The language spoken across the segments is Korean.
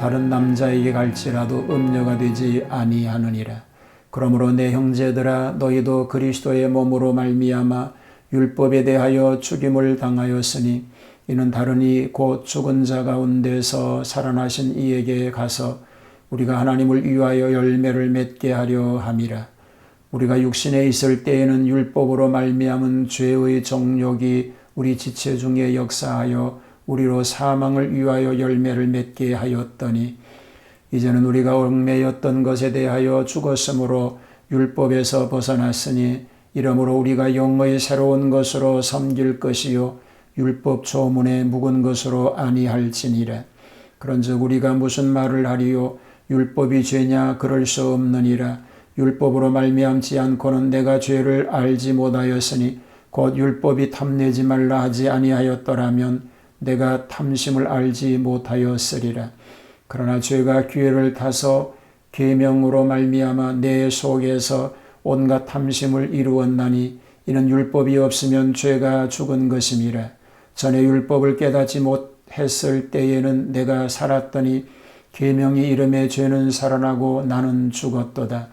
다른 남자에게 갈지라도 음녀가 되지 아니하느니라. 그러므로 내 형제들아 너희도 그리스도의 몸으로 말미암아 율법에 대하여 죽임을 당하였으니 이는 다르니 곧 죽은 자 가운데서 살아나신 이에게 가서 우리가 하나님을 위하여 열매를 맺게 하려 함이라. 우리가 육신에 있을 때에는 율법으로 말미암은 죄의 정욕이 우리 지체 중에 역사하여 우리로 사망을 위하여 열매를 맺게 하였더니 이제는 우리가 얽매였던 것에 대하여 죽었으므로 율법에서 벗어났으니 이러므로 우리가 영의 새로운 것으로 섬길 것이요 율법 조문에 묵은 것으로 아니할지니라. 그런즉 우리가 무슨 말을 하리요? 율법이 죄냐? 그럴 수 없느니라. 율법으로 말미암지 않고는 내가 죄를 알지 못하였으니 곧 율법이 탐내지 말라 하지 아니하였더라면 내가 탐심을 알지 못하였으리라. 그러나 죄가 기회를 타서 계명으로 말미암아 내 속에서 온갖 탐심을 이루었나니 이는 율법이 없으면 죄가 죽은 것임이라. 전에 율법을 깨닫지 못했을 때에는 내가 살았더니 계명이 이름에 죄는 살아나고 나는 죽었도다.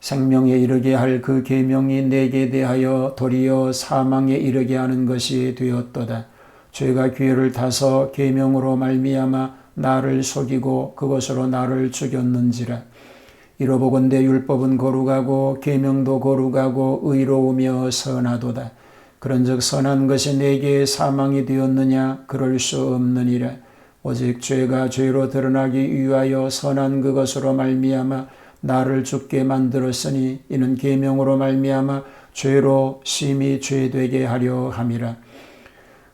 생명에 이르게 할 그 계명이 내게 대하여 도리어 사망에 이르게 하는 것이 되었도다. 죄가 기회를 타서 계명으로 말미암아 나를 속이고 그것으로 나를 죽였는지라. 이로보건대 율법은 거룩하고 계명도 거룩하고 의로우며 선하도다. 그런즉 선한 것이 내게 사망이 되었느냐 그럴 수 없느니라. 오직 죄가 죄로 드러나기 위하여 선한 그것으로 말미암아 나를 죽게 만들었으니 이는 계명으로 말미암아 죄로 심히 죄되게 하려 함이라.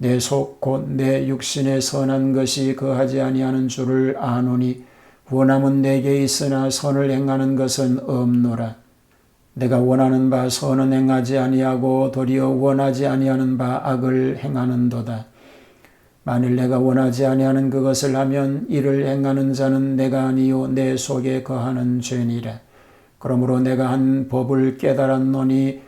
내 속 곧 내 육신에 선한 것이 거하지 아니하는 줄을 아노니 원함은 내게 있으나 선을 행하는 것은 없노라. 내가 원하는 바 선은 행하지 아니하고 도리어 원하지 아니하는 바 악을 행하는도다. 만일 내가 원하지 아니하는 그것을 하면 이를 행하는 자는 내가 아니요 내 속에 거하는 죄니라. 그러므로 내가 한 법을 깨달았노니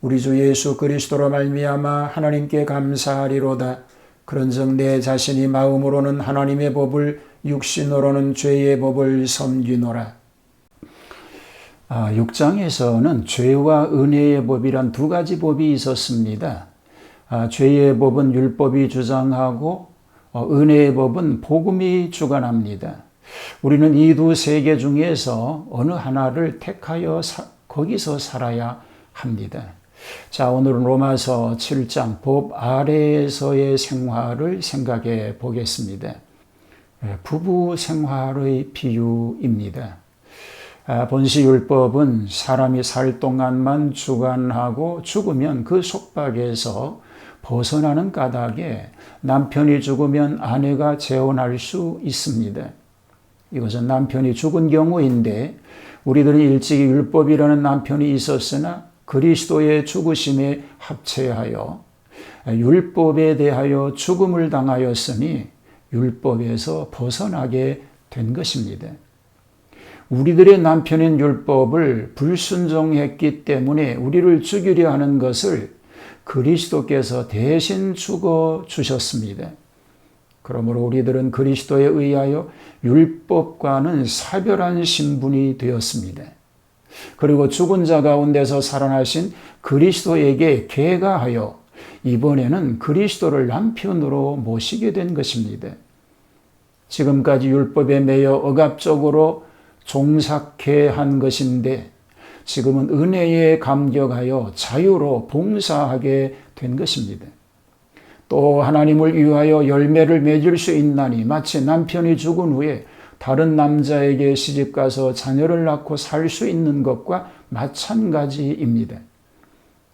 우리 주 예수 그리스도로 말미암아 하나님께 감사하리로다. 그런즉 내 자신이 마음으로는 하나님의 법을 육신으로는 죄의 법을 섬기노라. 아, 6장에서는 죄와 은혜의 법이란 두 가지 법이 있었습니다. 아, 죄의 법은 율법이 주장하고 어, 은혜의 법은 복음이 주관합니다. 우리는 이 두 세계 중에서 어느 하나를 택하여 사, 거기서 살아야 합니다. 자, 오늘은 로마서 7장 법 아래에서의 생활을 생각해 보겠습니다. 예, 부부 생활의 비유입니다. 아, 본시율법은 사람이 살 동안만 주관하고 죽으면 그 속박에서 벗어나는 까닭에 남편이 죽으면 아내가 재혼할 수 있습니다. 이것은 남편이 죽은 경우인데 우리들은 일찍이 율법이라는 남편이 있었으나 그리스도의 죽으심에 합체하여 율법에 대하여 죽음을 당하였으니 율법에서 벗어나게 된 것입니다. 우리들의 남편인 율법을 불순종했기 때문에 우리를 죽이려 하는 것을 그리스도께서 대신 죽어 주셨습니다. 그러므로 우리들은 그리스도에 의하여 율법과는 사별한 신분이 되었습니다. 그리고 죽은 자 가운데서 살아나신 그리스도에게 개가하여 이번에는 그리스도를 남편으로 모시게 된 것입니다. 지금까지 율법에 매여 억압적으로 종삭해 한 것인데 지금은 은혜에 감격하여 자유로 봉사하게 된 것입니다. 또 하나님을 위하여 열매를 맺을 수 있나니 마치 남편이 죽은 후에 다른 남자에게 시집가서 자녀를 낳고 살 수 있는 것과 마찬가지입니다.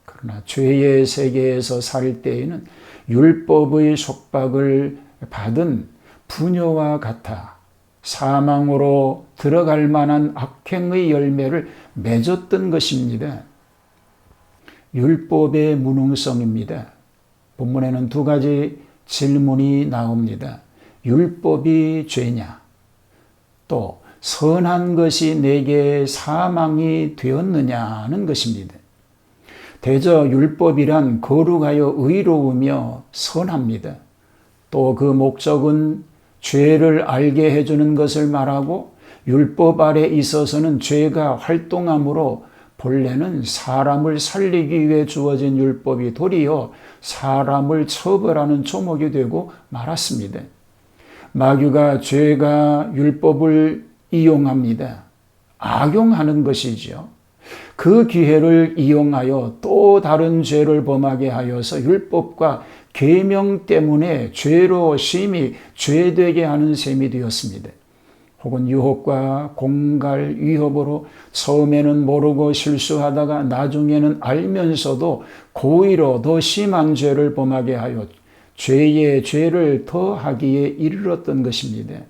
그러나 죄의 세계에서 살 때에는 율법의 속박을 받은 부녀와 같아 사망으로 들어갈 만한 악행의 열매를 맺었던 것입니다. 율법의 무능성입니다. 본문에는 두 가지 질문이 나옵니다. 율법이 죄냐? 또 선한 것이 내게 사망이 되었느냐는 것입니다. 대저 율법이란 거룩하여 의로우며 선합니다. 또 그 목적은 죄를 알게 해주는 것을 말하고 율법 아래 있어서는 죄가 활동함으로 본래는 사람을 살리기 위해 주어진 율법이 도리어 사람을 처벌하는 조목이 되고 말았습니다. 마귀가 죄가 율법을 이용합니다. 악용하는 것이지요. 그 기회를 이용하여 또 다른 죄를 범하게 하여서 율법과 계명 때문에 죄로 심히 죄되게 하는 셈이 되었습니다. 혹은 유혹과 공갈 위협으로 처음에는 모르고 실수하다가 나중에는 알면서도 고의로 더 심한 죄를 범하게 하여 죄의 죄를 더하기에 이르렀던 것입니다.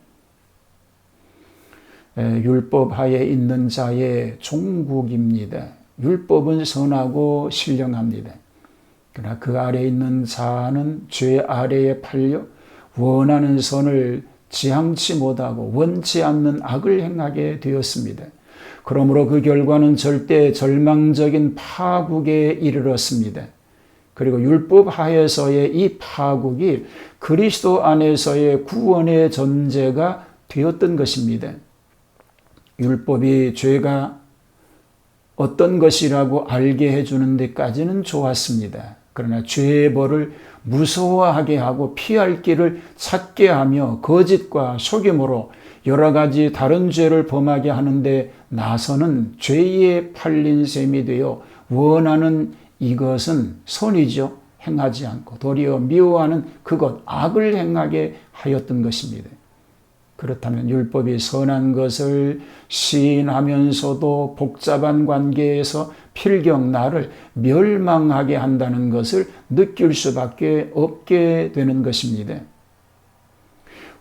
율법 하에 있는 자의 종국입니다. 율법은 선하고 신령합니다. 그러나 그 아래 있는 자는 죄 아래에 팔려 원하는 선을 지향치 못하고 원치 않는 악을 행하게 되었습니다. 그러므로 그 결과는 절대 절망적인 파국에 이르렀습니다. 그리고 율법 하에서의 이 파국이 그리스도 안에서의 구원의 전제가 되었던 것입니다. 율법이 죄가 어떤 것이라고 알게 해주는 데까지는 좋았습니다. 그러나 죄의 벌을 무서워하게 하고 피할 길을 찾게 하며 거짓과 속임으로 여러 가지 다른 죄를 범하게 하는데 나서는 죄에 팔린 셈이 되어 원하는 이것은 선이죠. 행하지 않고 도리어 미워하는 그것 악을 행하게 하였던 것입니다. 그렇다면 율법이 선한 것을 시인하면서도 복잡한 관계에서 필경 나를 멸망하게 한다는 것을 느낄 수밖에 없게 되는 것입니다.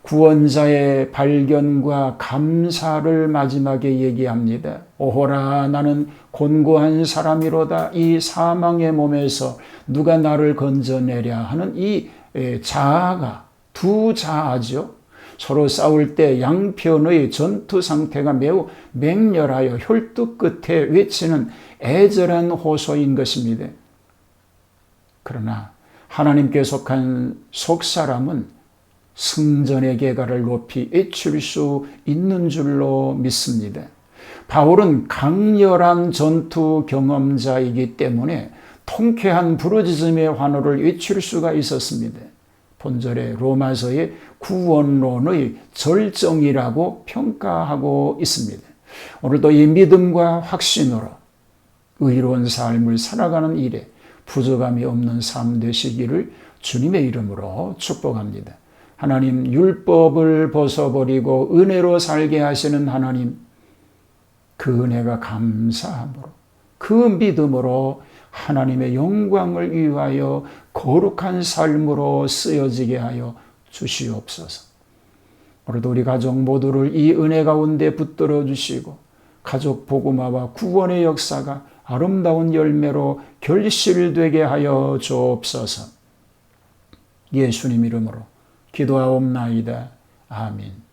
구원자의 발견과 감사를 마지막에 얘기합니다. 오호라 나는 곤고한 사람이로다 이 사망의 몸에서 누가 나를 건져내랴 하는 이 자아가 두 자아죠. 서로 싸울 때 양편의 전투 상태가 매우 맹렬하여 혈투 끝에 외치는 애절한 호소인 것입니다. 그러나 하나님께 속한 속사람은 승전의 계가를 높이 외칠 수 있는 줄로 믿습니다. 바울은 강렬한 전투 경험자이기 때문에 통쾌한 부르짖음의 환호를 외칠 수가 있었습니다. 본절의 로마서의 구원론의 절정이라고 평가하고 있습니다. 오늘도 이 믿음과 확신으로 의로운 삶을 살아가는 일에 부족함이 없는 삶 되시기를 주님의 이름으로 축복합니다. 하나님 율법을 벗어버리고 은혜로 살게 하시는 하나님 그 은혜가 감사함으로 그 믿음으로 하나님의 영광을 위하여 거룩한 삶으로 쓰여지게 하여 주시옵소서. 오늘도 우리 가족 모두를 이 은혜 가운데 붙들어 주시고 가족 복음화와 구원의 역사가 아름다운 열매로 결실되게 하여 주옵소서. 예수님 이름으로 기도하옵나이다. 아멘.